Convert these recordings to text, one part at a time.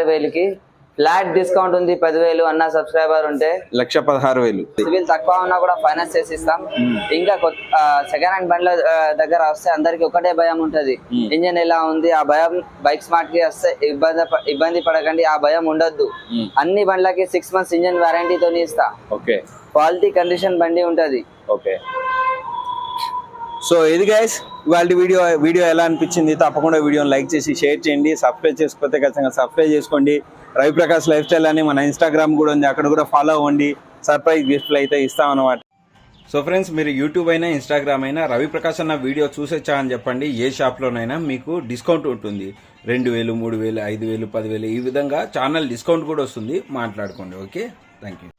పదహారు వేలకి flat discount ఉంది పదివేలు అన్న సబ్స్క్రైబర్ ఉంటే. లక్ష పదహారు వేలు. సివిల్ తక్కువ ఉన్నా కూడా ఫైనాన్స్ చేసి ఇస్తాం ఇంకా సెకండ్ హ్యాండ్ బండ్ల దగ్గర వస్తే అందరికి ఒకటే భయం ఉంటది. ఇంజన్ ఎలా ఉంది? ఆ భయం బైక్ స్మార్ట్కి వస్తే ఇబ్బంది ఇబ్బంది పడకండి ఆ భయం ఉండొద్దు. అన్ని బండ్లకి సిక్స్ మంత్స్ ఇంజన్ వారంటీతో ఇస్తా. ఓకే. క్వాలిటీ కండిషన్ బండి ఉంటది. ఓకే. సో ఇది గైస్ ఇవాళ వీడియో వీడియో ఎలా అనిపించింది? తప్పకుండా వీడియోని లైక్ చేసి షేర్ చేయండి సబ్స్క్రైబ్ చేసుకోతే ఖచ్చితంగా సబ్స్క్రైబ్ చేసుకోండి. రవిప్రకాష్ లైఫ్ స్టైల్ అని మన ఇన్స్టాగ్రామ్ కూడా ఉంది అక్కడ కూడా ఫాలో అవ్వండి. సర్ప్రైజ్ గిఫ్ట్లు అయితే ఇస్తాం అనమాట సో ఫ్రెండ్స్ మీరు యూట్యూబ్ అయినా ఇన్స్టాగ్రామ్ అయినా రవి ప్రకాష్ అన్న వీడియో చూసొచ్చా అని చెప్పండి. ఏ షాప్లోనైనా మీకు డిస్కౌంట్ ఉంటుంది. రెండు వేలు మూడు వేలు ఐదు వేలు పదివేలు ఈ విధంగా ఛానల్ డిస్కౌంట్ కూడా వస్తుంది. మాట్లాడుకోండి okay thank you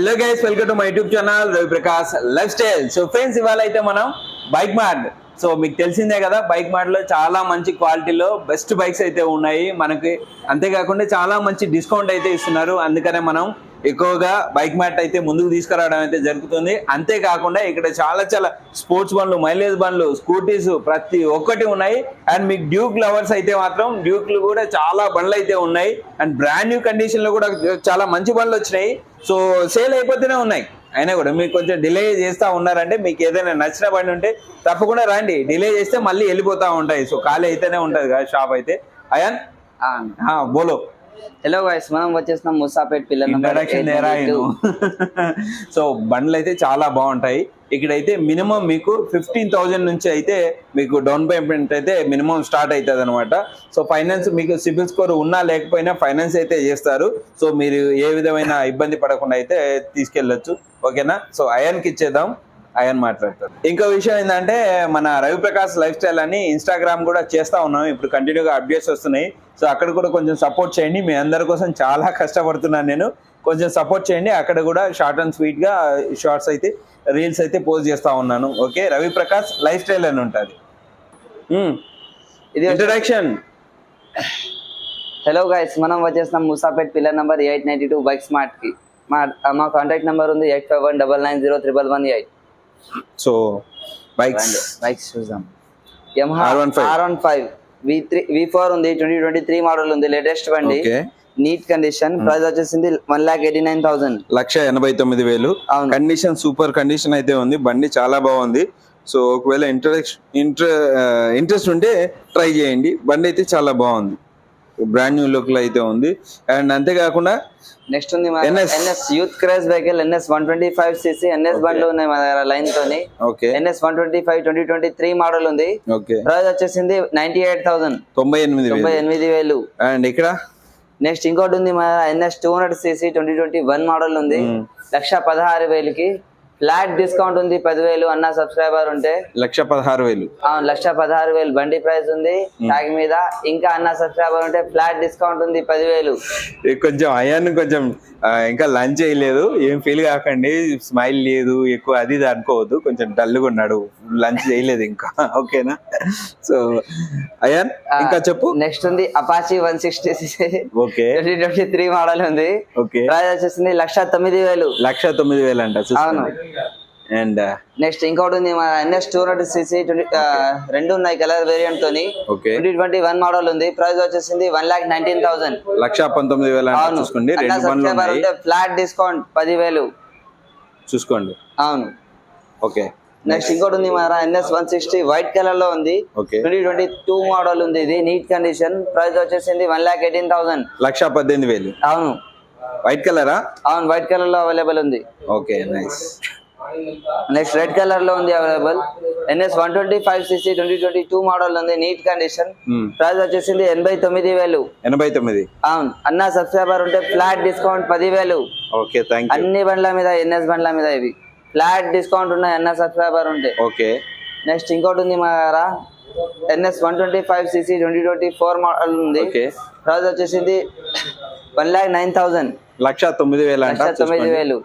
hello guys welcome to my YouTube channel Ravi Prakash lifestyle so friends ఇవాళ అయితే మనం బైక్ మార్ట్ సో మీకు తెలిసిందే కదా బైక్ మార్ట్లో చాలా మంచి క్వాలిటీలో బెస్ట్ బైక్స్ అయితే ఉన్నాయి. మనకి అంతేకాకుండా చాలా మంచి డిస్కౌంట్ అయితే ఇస్తున్నారు. అందుకనే మనం ఎక్కువగా బైక్ మ్యాట్ అయితే ముందుకు తీసుకురావడం అయితే జరుగుతుంది. అంతేకాకుండా ఇక్కడ చాలా చాలా స్పోర్ట్స్ బండ్లు మైలేజ్ బండ్లు స్కూటీస్ ప్రతి ఒక్కటి ఉన్నాయి. అండ్ మీకు డ్యూక్ లవర్స్ అయితే మాత్రం డ్యూక్లు కూడా చాలా బండ్లు అయితే ఉన్నాయి. అండ్ బ్రాండ్ న్యూ కండిషన్లో కూడా చాలా మంచి బండ్లు వచ్చినాయి. సో సేల్ అయిపోతూనే ఉన్నాయి. అయినా కూడా మీకు కొంచెం డిలే చేస్తా ఉన్నారంటే మీకు ఏదైనా నచ్చిన బండి ఉంటే తప్పకుండా రండి. డిలే చేస్తే మళ్ళీ వెళ్ళిపోతా ఉంటాయి. సో ఖాళీ అయితేనే ఉంటది కదా షాప్ అయితే. అయాన్? బోలో. హలో గైస్ మనం వచ్చేసినాం ముసాపేట్ పిల్లల సో బండ్లు అయితే చాలా బాగుంటాయి. ఇక్కడైతే మినిమం మీకు ఫిఫ్టీన్ థౌజండ్ నుంచి అయితే మీకు డౌన్ పేమెంట్ అయితే మినిమం స్టార్ట్ అవుతుంది అనమాట సో ఫైనాన్స్ మీకు సిబిల్ స్కోర్ ఉన్నా లేకపోయినా ఫైనాన్స్ అయితే చేస్తారు. సో మీరు ఏ విధమైన ఇబ్బంది పడకుండా అయితే తీసుకెళ్ళొచ్చు. ఓకేనా సో అయాన్కి ఇచ్చేద్దాం. అయాన్ మాట్లాడతారు. ఇంకో విషయం ఏంటంటే మన రవిప్రకాష్ లైఫ్ స్టైల్ అని ఇన్స్టాగ్రామ్ కూడా చేస్తా ఉన్నాం. ఇప్పుడు కంటిన్యూగా అప్డేట్స్ వస్తున్నాయి. సో అక్కడ కూడా కొంచెం సపోర్ట్ చేయండి. మీ అందరి కోసం చాలా కష్టపడుతున్నాను నేను. కొంచెం సపోర్ట్ చేయండి. అక్కడ కూడా షార్ట్ అండ్ స్వీట్గా షార్ట్స్ అయితే రీల్స్ అయితే పోస్ట్ చేస్తా ఉన్నాను. Okay? Ravi Prakash life style అని ఉంటుంది. ఇది ఇంట్రడక్షన్ హలో గైస్ మనం వచ్చేసినాం Musapet pillar number eight ninety two bike స్మార్ట్కి మా మా కాంటాక్ట్ నెంబర్ ఉంది eight five one double nine zero triple one eight. So bikes bikes చూద్దాం. Yamaha R15. R one five V three V four ఉంది twenty twenty three model ఉంది latest బండి. Okay neat condition price వచ్చేసింది one lakh eighty nine thousand లక్ష ఎనభై తొమ్మిది వేలు. Condition super condition అయితే ఉంది. బండి చాలా బాగుంది. సో ఒకవేళ ఇంట్రెస్ట్ ఇంట్రె ఇంట్రెస్ట్ ఉంటే ట్రై చేయండి. బండి అయితే చాలా బాగుంది. బ్రాండ్ న్యూ లుక్లో అయితే ఉంది. అండ్ అంతేకాకుండా నెక్స్ట్ ఉంది. NS youth craze vehicle NS one twenty five CC NS బండ్లు ఉన్నాయి మా దగ్గర లైన్ తోని okay NS one twenty five twenty twenty three model ఉంది. ఓకే ప్రైస్ వచ్చేసింది నైన్టీ ఎయిట్ థౌసండ్ తొంభై ఎనిమిది తొంభై ఎనిమిది వేలు. అండ్ ఇక్కడ? నెక్స్ట్ ఇంకోటి ఉంది మన NS two hundred CC twenty twenty one model ఉంది. లక్ష పదహారు వేలకి ఫ్లాట్ డిస్కౌంట్ ఉంది పదివేలు అన్న సబ్స్క్రైబర్ ఉంటే. లక్ష పదహారు వేలు. అవును లక్ష పదహారు వేలు బండి ప్రైస్ ఉంది ట్యాగ్ మీద. ఇంకా అన్న సబ్స్క్రైబర్ ఉంటే ఫ్లాట్ డిస్కౌంట్ ఉంది పదివేలు. కొంచెం అయాన్ కొంచెం ఇంకా లంచ్ చేయలేదు. ఏం ఫీల్ కాకండి స్మైల్ లేదు ఎక్కువ అది ఇది అనుకోవద్దు. కొంచెం డల్గా ఉన్నాడు లంచ్ చేయలేదు ఇంకా. ఓకేనా? సో అయాన్ ఇంకా చెప్పు. నెక్స్ట్ ఉంది Apache one sixty okay. Twenty twenty three model ఉంది. ఓకే. ప్రైస్ వచ్చేసింది లక్ష తొమ్మిది వేలు. లక్ష తొమ్మిది వేలు అంట అవును. అండ్ నెక్స్ట్ ఇంకోటి ఉంది మన ఎన్ఎస్ టూ హండ్రెడ్ సిసి రెండు ఉన్నాయి కలర్ వేరియంట్ తోని. ట్వంటీ ట్వంటీ వన్ మోడల్ ఉంది. ప్రైస్ వచ్చేసింది వన్ లాక్ నైన్టీన్ థౌసండ్. లక్ష పంతొమ్మిది వేల చూసుకోండి ఫ్లాట్ డిస్కౌంట్ పదివేలు. చూసుకోండి. అవును. ఓకే నెక్స్ట్ ఇంకోటి ఉంది మన ఎన్ఎస్ వన్ సిక్స్టీ వైట్ కలర్లో ఉంది ట్వంటీ ట్వంటీ టూ మోడల్ ఉంది ఇది నీట్ కండిషన్ ప్రైస్ వచ్చేసింది వన్ లాక్ ఎయిటీన్ థౌసండ్. లక్ష పద్దెనిమిది వేలు. అవును. వైట్ కలరా అవును వైట్ కలర్లో అవైలబుల్ ఉంది. ఓకే నైస్ నెక్స్ట్ రెడ్ కలర్లో ఉంది available NS one twenty five CC twenty twenty two model ఉంది. నీట్ కండిషన్ ప్రైస్ వచ్చేసింది ఎనభై తొమ్మిది వేలు. ఎనభై తొమ్మిది. అవును. అన్న సబ్స్క్రైబర్ ఉంటే ఫ్లాట్ డిస్కౌంట్ పదివేలు. ఓకే థ్యాంక్ అన్ని బండ్ల మీద ఎన్ఎస్ బండ్ల మీద ఇవి. ఫ్లాట్ డిస్కౌంట్ ఉన్నాయి అన్న సబ్స్క్రైబర్ ఉంటే. ఓకే నెక్స్ట్ ఇంకోటి ఉంది మా దగ్గర NS one twenty five CC twenty twenty four model ఉంది. ప్రైస్ వచ్చేసింది వన్ ల్యాక్ నైన్ థౌసండ్ లక్ష తొమ్మిది వేలు అంట లక్ష తొమ్మిది. వేలు.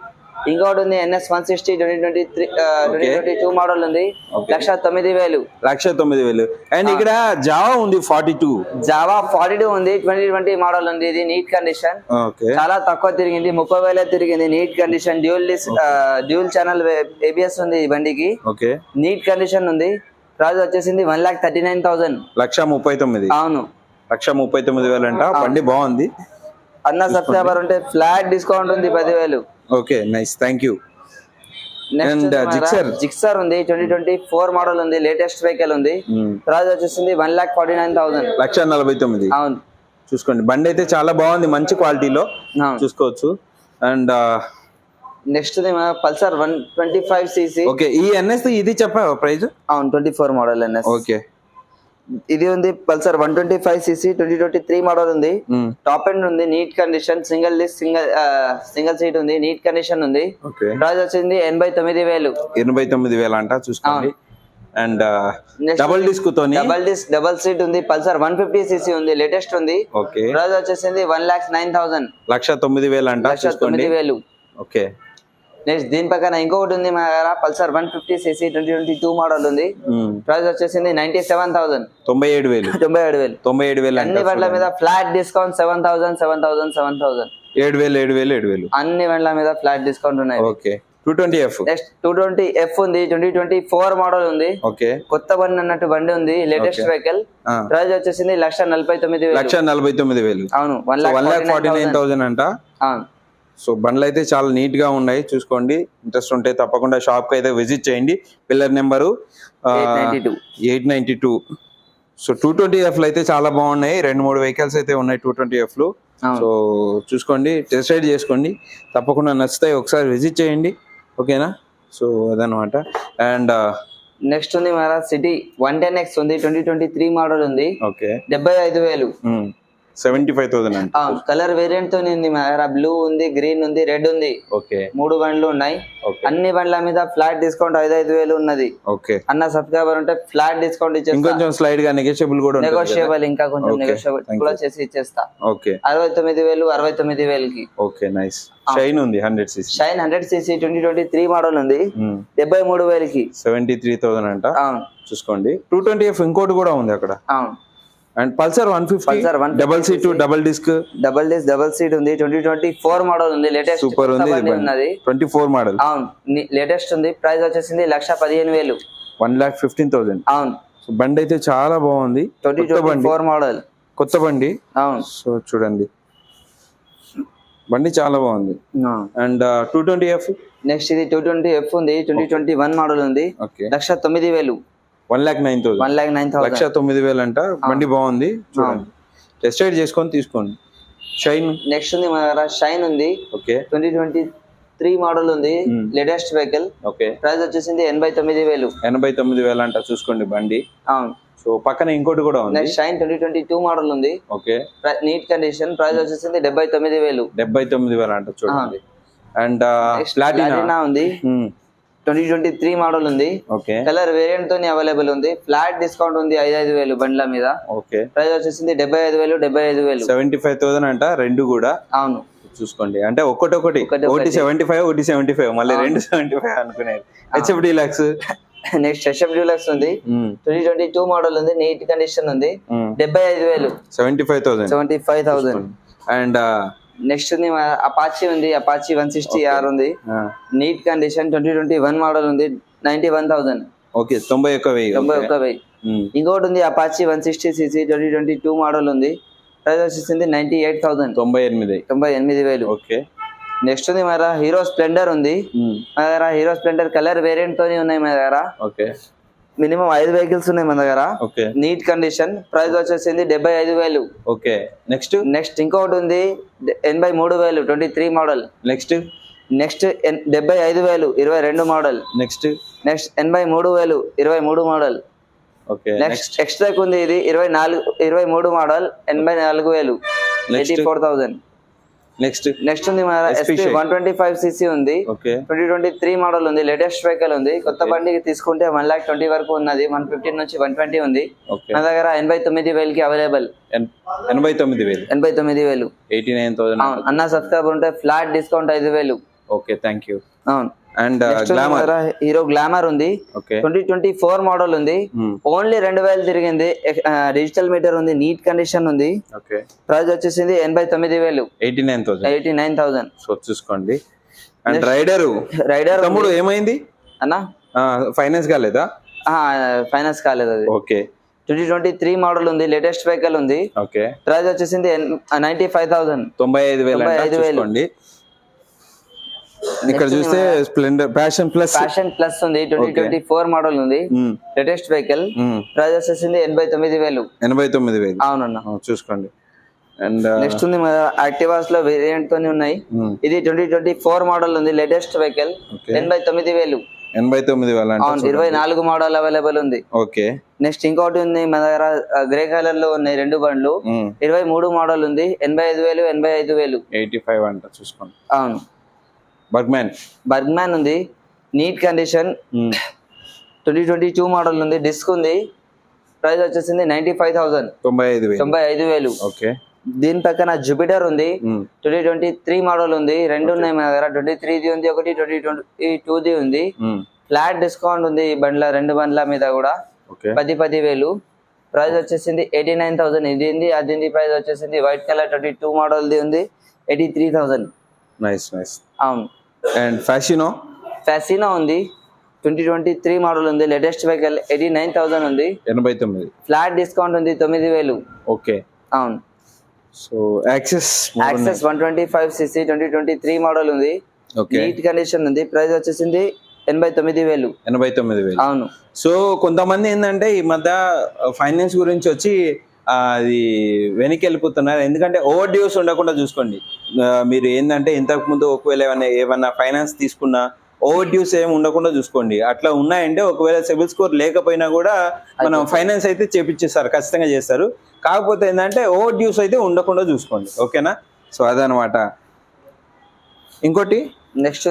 ఇంకోటి ఉంది NS one sixty twenty twenty three twenty twenty two model ఉంది. లక్ష తొమ్మిది వేలు. లక్ష తొమ్మిది వేలు. అండ్ ఇక్కడ జావా ఉంది forty two Jawa forty two ఉంది ట్వంటీ ట్వంటీ మోడల్ ఉంది ఇది నీట్ కండిషన్ చాలా తక్కువ తిరిగింది ముప్పై వేలే తిరిగింది neat condition dual dual channel ABS ఉంది ఈ బండికి. ఓకే నీట్ కండిషన్ ఉంది. ప్రైస్ వచ్చేసింది one lakh thirty nine thousand లక్ష ముప్పై తొమ్మిది. అవును. లక్ష ముప్పై తొమ్మిది వేలు అంట బండి బాగుంది. అన్న సబ్స్క్రైబర్ ఉంటే ఫ్లాట్ డిస్కౌంట్ ఉంది పదివేలు. Okay nice thank you next uh, Gixxer? Gixxer ఉంది ట్వంటీ ట్వంటీ ఫోర్ మోడల్ ఉంది లేటెస్ట్ వెహికల్ ఉంది. ప్రైస్ వచ్చేసింది one lakh forty nine thousand లక్ష నలభై తొమ్మిది. అవును. చూసుకోండి. బండి అయితే చాలా బాగుంది మంచి క్వాలిటీలో. చూసుకోవచ్చు. And next Pulsar one twenty five CC okay ఈ ఎన్ఎస్ ఇది చెప్పావా ప్రైజ్? అవును twenty four model NS okay ఇది ఉంది Pulsar one twenty five CC twenty twenty three model ఉంది. Hmm. టాప్ ఎండ్ ఉంది neat condition single list single single seat ఉంది neat condition ఉంది. ప్రైస్ వచ్చింది ఎనభై తొమ్మిది వేలు. ఎనభై తొమ్మిది వేలు అంట చూసుకోండి. అండ్ డబుల్ డిస్క్ తోని డబల్ డిస్క్ డబల్ సీట్ ఉంది పల్సర్ వన్ ఫిఫ్టీ సిసి ఉంది లేటెస్ట్ ఉంది. ఓకే ప్రైస్ వచ్చేసింది వన్ లాక్స్ నైన్ థౌసండ్ లక్ష తొమ్మిది వేలు అంట లక్ష తొమ్మిది వేలు. ఓకే నెక్స్ట్ దీని పక్కన ఇంకొకటి ఉంది మా దగ్గర Pulsar one fifty CC twenty twenty two model ఉంది. ప్రైస్ వచ్చేసింది నైన్టీ సెవెన్ థౌసండ్ తొంభై ఏడు వేలు. తొంభై ఏడు వేలు. తొంభై ఏడు వేలు అన్ని బండ్ల మీద flat discount seven thousand seven thousand seven thousand ఏడు వేలు ఏడు వేలు ఏడు వేలు. అన్ని బండ్ల మీద ఫ్లాట్ డిస్కౌంట్ ఉన్నాయి. Okay. Two twenty F next two twenty F ఉంది ట్వంటీ ట్వంటీ ఫోర్ మోడల్ ఉంది. ఓకే. కొత్త బండి అన్నట్టు బండి ఉంది లేటెస్ట్ వెహికల్. ప్రైస్ వచ్చేసింది లక్ష నలభై తొమ్మిది వేలు. లక్ష నలభై తొమ్మిది వేలు. అవును one lakh forty nine thousand అంట? అవును. సో బండ్లు అయితే చాలా నీట్గా ఉన్నాయి. చూసుకోండి. ఇంట్రెస్ట్ ఉంటే తప్పకుండా షాప్కి అయితే విజిట్ చేయండి. Pillar number 892. Eight ninety two. So two twenty F అయితే చాలా బాగున్నాయి. రెండు మూడు వెహికల్స్ అయితే ఉన్నాయి టూ ట్వంటీ ఎఫ్లో అవును. సో చూసుకోండి. టెస్ట్ రైడ్ చేసుకోండి. తప్పకుండా నచ్చుతాయి ఒకసారి విజిట్ చేయండి. ఓకేనా? సో అదనమాట. అండ్ నెక్స్ట్ ఉంది మన సిటీ. వన్ టెన్ ఎక్స్ ఉంది. ట్వంటీ ట్వంటీ త్రీ మోడల్ ఉంది. ఓకే. డెబ్బై ఐదు వేలు. సెవెంటీ ఫైవ్ థౌసండ్ కలర్ వేరియంట్తో ఉంది మా దగ్గర. బ్లూ ఉంది గ్రీన్ ఉంది రెడ్ ఉంది. ఓకే. మూడు బండ్లు ఉన్నాయి. అన్ని బండ్ల మీద ఫ్లాట్ డిస్కౌంట్ ఐదు ఐదు వేలు ఉన్నది. ఓకే. అన్న సబ్స్క్రైబర్ ఉంటే ఫ్లాట్ డిస్కౌంట్ ఇచ్చేస్తా. ఇంకొంచెం స్లైడ్గా నెగోషియబుల్ కూడా? నెగోషియబుల్ ఇంకా కొంచెం నెగోషియబుల్ కూడా. చేసి ఇచ్చేస్తా. ఓకే. అరవై తొమ్మిది వేలు అరవై తొమ్మిది వేలకి. ఓకే నైస్ షైన్ ఉంది hundred CC Shine hundred CC twenty twenty three model ఉంది డెబ్బై మూడు వేలకి. సెవెంటీ త్రీ థౌసండ్ అంట చూసుకోండి. టూ ట్వంటీ ఎఫ్ ఇంకోటి కూడా ఉంది అక్కడ. అవును and Pulsar one fifty Pulsar 150 double seat double disc double days double seat ఉంది. ట్వంటీ ట్వంటీ ఫోర్ మోడల్ ఉంది లేటెస్ట్ సూపర్ ఉంది ట్వంటీ ఫోర్ మోడల్ అవును. లేటెస్ట్ ఉంది. ప్రైస్ వచ్చేసింది లక్ష పదిహేను వేలు. వన్ లాక్ ఫిఫ్టీన్ థౌసండ్ అవును. బండి అయితే చాలా బాగుంది. ట్వంటీ ట్వంటీ ఫోర్ మోడల్ కొత్త బండి. అవును. సో చూడండి. బండి చాలా బాగుంది. And two twenty F next ఇది టూ ట్వంటీ ఎఫ్ ఉంది. ట్వంటీ ట్వంటీ వన్ మోడల్ ఉంది లక్ష తొమ్మిది వేలు. One lakh nine thousand one lakh nine లక్ష థౌసండ్ తొమ్మిది వేలు అంట. బండి బాగుంది. చూడండి. టెస్ట్ రైడ్ చేసుకొని తీసుకోండి. షైన్ నెక్స్ట్ ఉంది మన దగ్గర షైన్ ఉంది. Okay. Twenty twenty three model ఉంది. Latest vehicle okay. ప్రైస్ వచ్చేసింది ఎనభై తొమ్మిది వేలు. ఎనభై తొమ్మిది వేలు అంట చూసుకోండి బండి. అవును. సో పక్కన ఇంకోటి కూడా ఉంది. Shine twenty twenty two model ఉంది. ఓకే. నీట్ కండిషన్ ప్రైస్ వచ్చేసింది డెబ్బై తొమ్మిది వేలు. డెబ్బై తొమ్మిది వేలు అంట చూడండి. అండ్ ప్లాటినా ప్లాటినా ఉంది. ట్వంటీ ట్వంటీ త్రీ మోడల్ ఉంది. ఓకే. కలర్ వేరియంట్ తోని అవైలబుల్ ఉంది. ఫ్లాట్ డిస్కౌంట్ ఉంది ఐదు ఐదు వేలు బండ్ల మీద. ఓకే. ప్రైస్ వచ్చేసింది డెబ్బై ఐదు వేలు డెబ్బై ఐదు వేలు. సెవెంటీ ఫైవ్ థౌసండ్ అంట రెండు కూడా? అవును. చూసుకోండి. అంటే ఒక్కటొకటి ఒకటి ఒకటి సెవెంటీ ఫైవ్ ఒకటి సెవెంటీ ఫైవ్ మళ్ళీ రెండు సెవెంటీ ఫైవ్ అనుకునేది HF Deluxe next HF Deluxe ఉంది. ట్వంటీ ట్వంటీ టూ మోడల్ ఉంది. నీట్ కండిషన్ ఉంది. డెబ్బై ఐదు వేలు. Seventy five thousand seventy five thousand and next ఉంది అపాచీ ఉంది అపాచీ వన్ సిక్స్టీ ఆర్ ఉంది. Neat condition twenty twenty one model ఉంది నైన్టీ వన్ థౌసండ్. ఓకే తొంభై ఒక్క వెయ్యి. తొంభై. ఒక్క వెయ్యి. ఉమ్, ఇంకోటి ఉంది Apache one sixty CC twenty twenty two model ఉంది. ప్రైస్ వచ్చేసింది నైన్టీ ఎయిట్ థౌసండ్. తొంభై ఎనిమిది. తొంభై ఎనిమిది వేలు. ఓకే నెక్స్ట్ ఉంది మన హీరో స్ప్లెండర్ ఉంది. మన దగ్గర హీరో స్ప్లెండర్ కలర్ వేరియంట్ తోని ఉన్నాయి మన దగ్గర. ఓకే మినిమం ఐదు వెహికల్స్ ఉన్నాయి మన దగ్గర. ఓకే. Neat condition. ప్రైస్ వచ్చేసింది డెబ్బై ఐదు వేలు. ఓకే. నెక్స్ట్? నెక్స్ట్ ఇంకొకటి ఉంది ఎనభై మూడు వేలు twenty three model. Next? Next డెబ్బై ఐదు వేలు ఇరవై రెండు మోడల్. నెక్స్ట్? నెక్స్ట్ ఎనభై మూడు వేలు ఇరవై మూడు మోడల్. ఓకే. నెక్స్ట్ ఎక్స్ట్రాక్ ఉంది ఇది ఇరవై నాలుగు ఇరవై మూడు మోడల్ ఎనభై నాలుగు వేలు. Eighty four thousand next next ఉంది మన SP. One twenty five CC ఉంది. ట్వంటీ ట్వంటీ త్రీ మోడల్ ఉంది. లేటెస్ట్ వెహికల్ ఉంది. కొత్త బండికి తీసుకుంటే వన్ లాక్ ట్వంటీ వరకు ఉన్నది. వన్ ఫిఫ్టీన్ నుంచి వన్ ట్వంటీ ఉంది. మన దగ్గర ఎనభై తొమ్మిది వేలకి అవైలబుల్ ఎన్- ఎనభై తొమ్మిది వేలు. ఎనభై తొమ్మిది వేలు. ఎయిటీ నైన్ థౌసండ్ అన్న సబ్స్క్రైబర్ ఉంటే ఫ్లాట్ డిస్కౌంట్ ఐదు వేలు. ఓకే థ్యాంక్ యూ అవును. అండ్ గ్లామర్ హీరో గ్లామర్ ఉంది. ట్వంటీ ట్వంటీ ఫోర్ మోడల్ ఉంది. Hmm. ఓన్లీ రెండు వేలు తిరిగింది. డిజిటల్ మీటర్ ఉంది. నీట్ కండిషన్ ఉంది. ప్రైస్ వచ్చేసింది ఎనభై తొమ్మిది వేలు. Eighty nine thousand. Eighty nine thousand. So చూసుకోండి. అండ్ రైడరు రైడర్ తమ్ముడు ఏమైంది? అన్న? ఫైనాన్స్ కాలేదా? ఫైనాన్స్ కాలేదు అది. Okay twenty twenty three model ఉంది. లేటెస్ట్ వెహికల్ ఉంది. ఓకే ప్రైస్ వచ్చేసింది నైన్టీ ఫైవ్ థౌసండ్ తొంభై ఐదు వేలు ఐదు వేలు. ఇక్కడ చూస్తే Splendor Passion Plus Fashion Plus ఉంది ట్వంటీ ట్వంటీ ఫోర్ మోడల్ ఉంది. లేటెస్ట్ వెహికల్ ప్రైస్ వచ్చేసింది ఎనభై తొమ్మిది వేలు. ఎనభై తొమ్మిది వేలు. అవునన్న. చూసుకోండి. అండ్ నెక్స్ట్ ఉంది మన యాక్టివాస్లో వేరియంట్ తోని ఉన్నాయి. ఇది ట్వంటీ ట్వంటీ ఫోర్ మోడల్ ఉంది లేటెస్ట్ వెహికల్. ఎనభై తొమ్మిది వేలు. ఎనభై తొమ్మిది వేలు ఇరవై నాలుగు మోడల్ అవైలబుల్ ఉంది. ఓకే నెక్స్ట్ ఇంకోటి ఉంది మన దగ్గర గ్రే కలర్లో ఉన్నాయి రెండు బండ్లు. ఇరవై మూడు మోడల్ ఉంది ఎనభై ఐదు వేలు ఎనభై ఐదు వేలు. ఎయిటీ ఫైవ్ అంట చూసుకోండి. అవును. బర్గ్మ్యాన్ బర్గ్మ్యాన్ ఉంది. Neat condition twenty twenty two model ఉంది. డిస్క్ ఉంది. ప్రైస్ వచ్చేసింది నైన్టీ ఫైవ్ థౌసండ్ తొంభై ఐదు తొంభై ఐదు వేలు. ఓకే దీని పక్కన జూపిటర్ ఉంది. ట్వంటీ ట్వంటీ త్రీ మోడల్ ఉంది. రెండు ఉన్నాయి మన దగ్గర. ట్వంటీ త్రీది ఉంది ఒకటి ట్వంటీ ట్వంటీ టూది ఉంది. ఫ్లాట్ డిస్కౌంట్ ఉంది ఈ బండ్ల రెండు బండ్ల మీద కూడా. పది పది వేలు ప్రైస్ వచ్చేసింది ఎయిటీ నైన్ థౌసండ్ ఇది ఉంది అది ప్రైస్ వచ్చేసింది వైట్ కలర్ ట్వంటీ టూ మోడల్ది ఉంది. Eighty three thousand nice nice అవును. అండ్ ఫ్యాషినో ఫెసినో ఉంది. ట్వంటీ ట్వంటీ త్రీ మోడల్ ఉంది. Latest vehicle eighty nine thousand ఉంది. ఎనభై తొమ్మిది. ఫ్లాట్ డిస్కౌంట్ ఉంది తొమ్మిది వేలు. ఓకే. అవును. So Access Access one twenty five CC twenty twenty three model ఉంది. ఓకే నీట్ కండిషన్ ఉంది. ప్రైస్ వచ్చేసింది ఎనభై తొమ్మిది వేలు. ఎనభై తొమ్మిది వేలు. అవును. సో కొంతమంది ఏంటంటే ఈ మధ్య ఫైనాన్స్ గురించి వచ్చి అది వెనక్కి వెళ్ళిపోతున్నారు ఎందుకంటే ఓవర్ డ్యూస్ ఉండకుండా చూసుకోండి. మీరు ఏంటంటే ఇంతకు ముందు ఒకవేళ ఏమైనా ఏమన్నా ఫైనాన్స్ తీసుకున్నా ఓవర్ డ్యూస్ ఏమి ఉండకుండా చూసుకోండి. అట్లా ఉన్నాయంటే ఒకవేళ సిబిల్ స్కోర్ లేకపోయినా కూడా మనం ఫైనాన్స్ అయితే చేపించేస్తారు ఖచ్చితంగా చేస్తారు. కాకపోతే ఏంటంటే ఓవర్ డ్యూస్ అయితే ఉండకుండా చూసుకోండి. ఓకేనా? సో అదనమాట. ఇంకోటి? నెక్స్ట్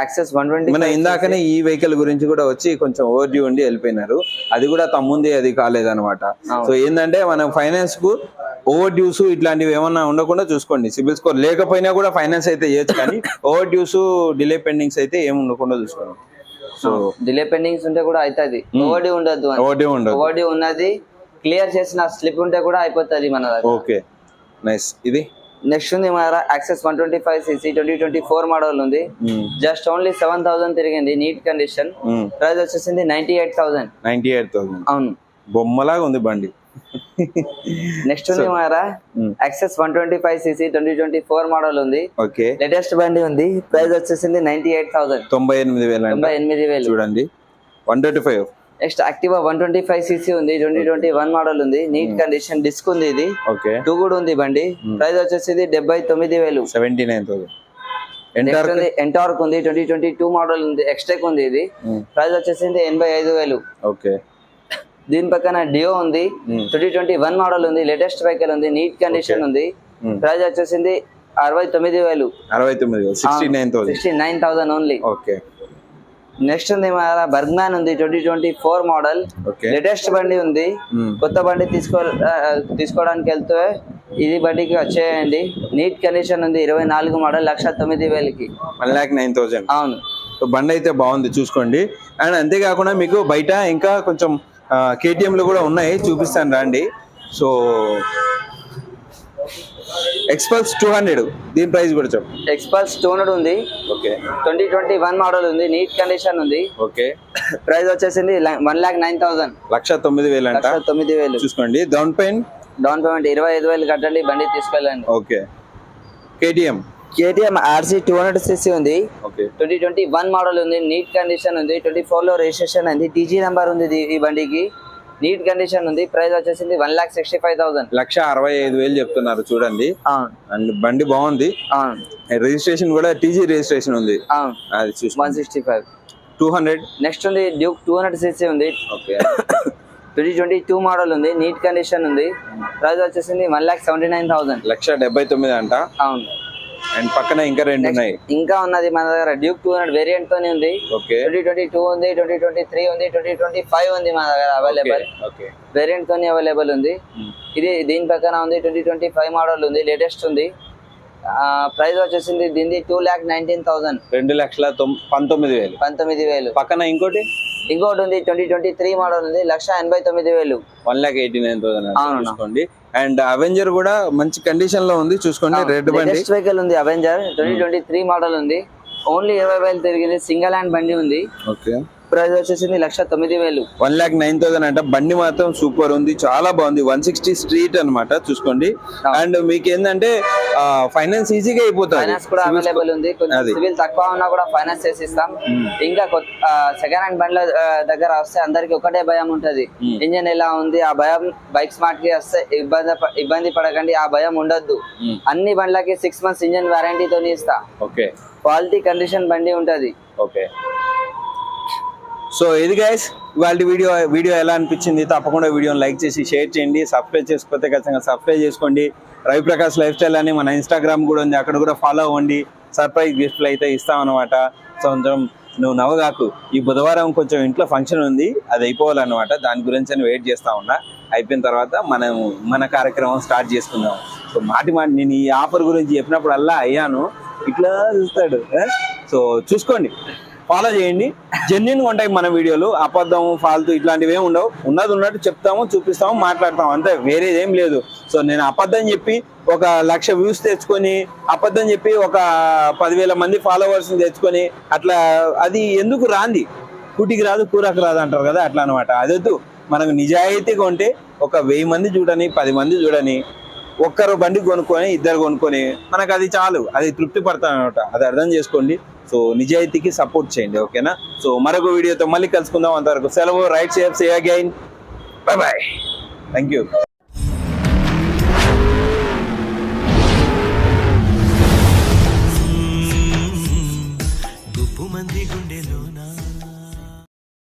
యాక్సెస్ వన్ ట్వంటీ మన ఇందాకనే ఈ వెహికల్ గురించి కూడా వచ్చి కొంచెం ఓవర్ డ్యూ ఉండి వెళ్ళిపోయినారు. అది కూడా తమ్ముంది అది కాలేదన్నమాట. అవును. సో ఏంటంటే మనం ఫైనాన్స్కు ఓవర్ డ్యూస్ ఇట్లాంటివి ఏమన్నా ఉండకుండా చూసుకోండి. సిబిల్ స్కోర్ లేకపోయినా కూడా ఫైనాన్స్ అయితే చేయొచ్చు కానీ ఓవర్ డ్యూస్ డిలే పెండింగ్స్ అయితే ఏమి ఉండకుండా చూసుకోండి. సో డిలే పెండింగ్స్ ఉంటే కూడా అవుతుంది ఓవర్ ఉండదు ఓవర్ డ్యూ ఉండదు ఓవర్ ఉన్నది క్లియర్ చేసిన స్లిప్ ఉంటే కూడా అయిపోతుంది మన ఓకే. నైస్ ఇది? నెక్స్ట్ ఉంది మన Access one twenty five CC twenty twenty four model ఉంది. జస్ట్ ఓన్లీ సెవెన్ థౌసండ్ తిరిగింది నీట్ కండిషన్. ప్రైస్ వచ్చేసింది ninety eight thousand. Ninety eight thousand. అవును. బొమ్మలాగా ఉంది బండి. నెక్స్ట్ ఉంది మన Access one twenty five CC twenty twenty four model ఉంది. ఓకే. లేటెస్ట్ బండి ఉంది. ప్రైస్ వచ్చేసింది నైన్టీ ఎయిట్ థౌసండ్. తొంభై ఎనిమిది వేలు తొంభై ఎనిమిది వేలు. చూడండి. One twenty five. Next Activa one twenty five CC ఉంది ట్వంటీ ట్వంటీ వన్ మోడల్ ఉంది. నీట్ కండిషన్ డిస్క్ ఉంది ఇది. ఓకే టూ కూడా ఉంది బండి. ప్రైస్ వచ్చేసి డెబ్బై తొమ్మిది వేలు. సెవెంటీ నైన్ ఎంటార్క్ ఉంది ట్వంటీ ట్వంటీ టూ మోడల్ ఉంది ఎక్స్టెక్ ఉంది ఇది. ప్రైస్ వచ్చేసింది ఎనభై ఐదు వేలు. ఓకే దీని పక్కన డియో ఉంది. ట్వంటీ ట్వంటీ వన్ మోడల్ ఉంది లేటెస్ట్ వెహికల్ ఉంది నీట్ కండిషన్ ఉంది. ప్రైస్ వచ్చేసింది అరవై తొమ్మిది వేలు. అరవై తొమ్మిది sixty nine thousand only okay next ఉంది మన బర్గ్మాన్ ఉంది twenty twenty four model latest బండి ఉంది. కొత్త బండి తీసుకో తీసుకోవడానికి వెళ్తే ఇది బండికి వచ్చేయండి. నీట్ కండిషన్ ఉంది ఇరవై నాలుగు మోడల్ లక్ష తొమ్మిది వేలకి. వన్ ల్యాక్ నైన్ థౌసండ్ అవును. బండి అయితే బాగుంది చూసుకోండి. అండ్ అంతేకాకుండా మీకు బయట ఇంకా కొంచెం కేటీఎంలు కూడా ఉన్నాయి చూపిస్తాను రండి. సో ఎక్స్పల్స్ టూ హండ్రెడ్ దీని ప్రైస్ కూడా చెప్పు. ఎక్స్పల్స్ టోనడ్ ఉంది. Okay. Twenty twenty one model ఉంది. నీట్ కండిషన్ ఉంది. ఓకే. ప్రైస్ వచ్చేసింది వన్ లాక్ నైన్ థౌసండ్ లక్ష తొమ్మిది వేలు అంట తొమ్మిది వేలు. చూసుకోండి. డౌన్ పేమెంట్ డౌన్ పేమెంట్ ఇరవై ఐదు వేలు కట్టండి. బండి తీసుకెళ్ళండి. Okay. KTM KTM RC two hundred CC ఉంది. Okay. Twenty twenty one model ఉంది. నీట్ కండిషన్ ఉంది. ట్వంటీ ఫోర్లో రిజిస్ట్రేషన్ ఉంది. టీజీ నెంబర్ ఉంది ఇది- ఈ బండికి. నీట్ కండిషన్ ఉంది. ప్రైస్ వచ్చేసింది one lakh sixty five thousand లక్ష అరవై ఐదు వేలు చెప్తున్నారు చూడండి. అండ్ బండి బాగుంది. రిజిస్ట్రేషన్ కూడా టీజీ రిజిస్ట్రేషన్ ఉంది. అది వన్ చూసుకోండి. Sixty five two hundred next ఉంది డ్యూక్ టూ హండ్రెడ్ సిసి ఉంది. Okay twenty twenty two model ఉంది. నీట్ కండిషన్ ఉంది. ప్రైస్ వచ్చేసింది one lakh seventy nine thousand లక్ష డెబ్బై తొమ్మిది అంట. అవును. అండ్ పక్కన ఇంకా రెండు ఉన్నాయి. ఇంకా ఉన్నది మన దగ్గర డ్యూక్ టూ హండ్రెడ్ వేరియంట్ తోనే ఉంది. ట్వంటీ ట్వంటీ టూ ఉంది ట్వంటీ ట్వంటీ త్రీ ఉంది ట్వంటీ ట్వంటీ ఫైవ్ ఉంది మన దగ్గర అవైలబుల్ ఓకే వేరియంట్ తోని అవైలబుల్ ఉంది. ఇది దీని పక్కన ఉంది ట్వంటీ ట్వంటీ ఫైవ్ మోడల్ ఉంది లేటెస్ట్ ఉంది. ప్రైస్ వచ్చేసింది దీనిది టూ ల్యాక్ నైన్టీన్ థౌసండ్. రెండు లక్షల తొమ్- పంతొమ్మిది వేలు. పంతొమ్మిది వేలు. పక్కన ఇంకోటి? ఇంకోటి ఉంది ట్వంటీ ట్వంటీ త్రీ మోడల్ ఉంది లక్ష ఎనభై తొమ్మిది వేలు. One lakh eighty nine thousand. చూసుకోండి. అండ్ అవెంజర్ కూడా మంచి కండిషన్లో ఉంది చూసుకోండి రెడ్ బండి. వెహికల్ ఉంది Avenger twenty twenty three model ఉంది. ఓన్లీ ఇరవై వేలు తిరిగింది సింగిల్ హ్యాండ్ బండి ఉంది. ఓకే ప్రైస్ వచ్చేసింది లక్ష తొమ్మిది వేలు. వన్ ల్యాక్ నైన్ థౌసండ్ అంట. బండి మాత్రం సూపర్ ఉంది చాలా బాగుంది. వన్ సిక్స్టీ స్ట్రీట్ అన్నమాట చూసుకోండి. అండ్ మీకు ఏంటంటే ఫైనాన్స్ ఈజీగా అయిపోతుంది. ఫైనాన్స్ కూడా అవైలబుల్ ఉంది. సివిల్ తక్కువ ఉన్నా కూడా ఫైనాన్స్ చేసి ఇస్తాం ఇంకా సెకండ్ హ్యాండ్ బండ్ల దగ్గర వస్తే అందరికి ఒకటే భయం ఉంటది. ఇంజన్ ఎలా ఉంది? ఆ భయం బైక్ స్మార్ట్కి వస్తే ఇబ్బంది ఇబ్బంది పడకండి. ఆ భయం ఉండొద్దు. అన్ని బండ్లకి సిక్స్ మంత్స్ ఇంజన్ వారంటీ తోని ఇస్తా. ఓకే. క్వాలిటీ కండిషన్ బండి ఉంటది. ఓకే. సో ఇది గైస్ వాళ్ళ వీడియో వీడియో ఎలా అనిపించింది? తప్పకుండా వీడియోని లైక్ చేసి షేర్ చేయండి సబ్స్క్రైబ్ చేసుకోతే ఖచ్చితంగా సబ్స్క్రైబ్ చేసుకోండి. రవిప్రకాష్ లైఫ్ స్టైల్ అని మన ఇన్స్టాగ్రామ్ కూడా ఉంది అక్కడ కూడా ఫాలో అవ్వండి. సర్ప్రైజ్ గిఫ్ట్లు అయితే ఇస్తామన్నమాట. అనమాట సో కొంచెం నువ్వు నవ్వగాకు ఈ బుధవారం కొంచెం ఇంట్లో ఫంక్షన్ ఉంది అది అయిపోవాలన్నమాట. దాని గురించి అని వెయిట్ చేస్తా ఉన్నా. అయిపోయిన తర్వాత మనం మన కార్యక్రమం స్టార్ట్ చేసుకుందాం. సో మాటి మాటి నేను ఈ ఆఫర్ గురించి చెప్పినప్పుడల్లా అయ్యాను. ఇట్లా చూస్తాడు సో చూసుకోండి. ఫాలో చేయండి. జెన్యున్ ఉంటాయి మన వీడియోలు. అబద్ధం ఫాల్తూ ఇట్లాంటివి ఏమి ఉండవు. ఉన్నది ఉన్నట్టు చెప్తాము చూపిస్తాము మాట్లాడతాము. అంతే వేరేది ఏం లేదు. సో నేను అబద్ధం చెప్పి ఒక లక్ష వ్యూస్ తెచ్చుకొని అబద్ధం చెప్పి ఒక పదివేల మంది ఫాలోవర్స్ తెచ్చుకొని అట్లా అది ఎందుకు రాంది? కుటికి రాదు కూరకు రాదు అంటారు కదా అట్లా అనమాట అదొద్దు. మనకు నిజాయితీగా ఉంటే ఒక వెయ్యి మంది చూడని పది మంది చూడని ఒక్కరు బండి కొనుక్కొని ఇద్దరు కొనుక్కొని మనకు అది చాలు. అది తృప్తి పడతాం అనమాట అది అర్థం చేసుకోండి. సో నిజాయితీకి సపోర్ట్ చేయండి ఓకేనా? సో మరొక వీడియోతో మళ్ళీ కలుసుకుందాం అంతవరకు. సెలవు ride safe say again. Bye bye thank you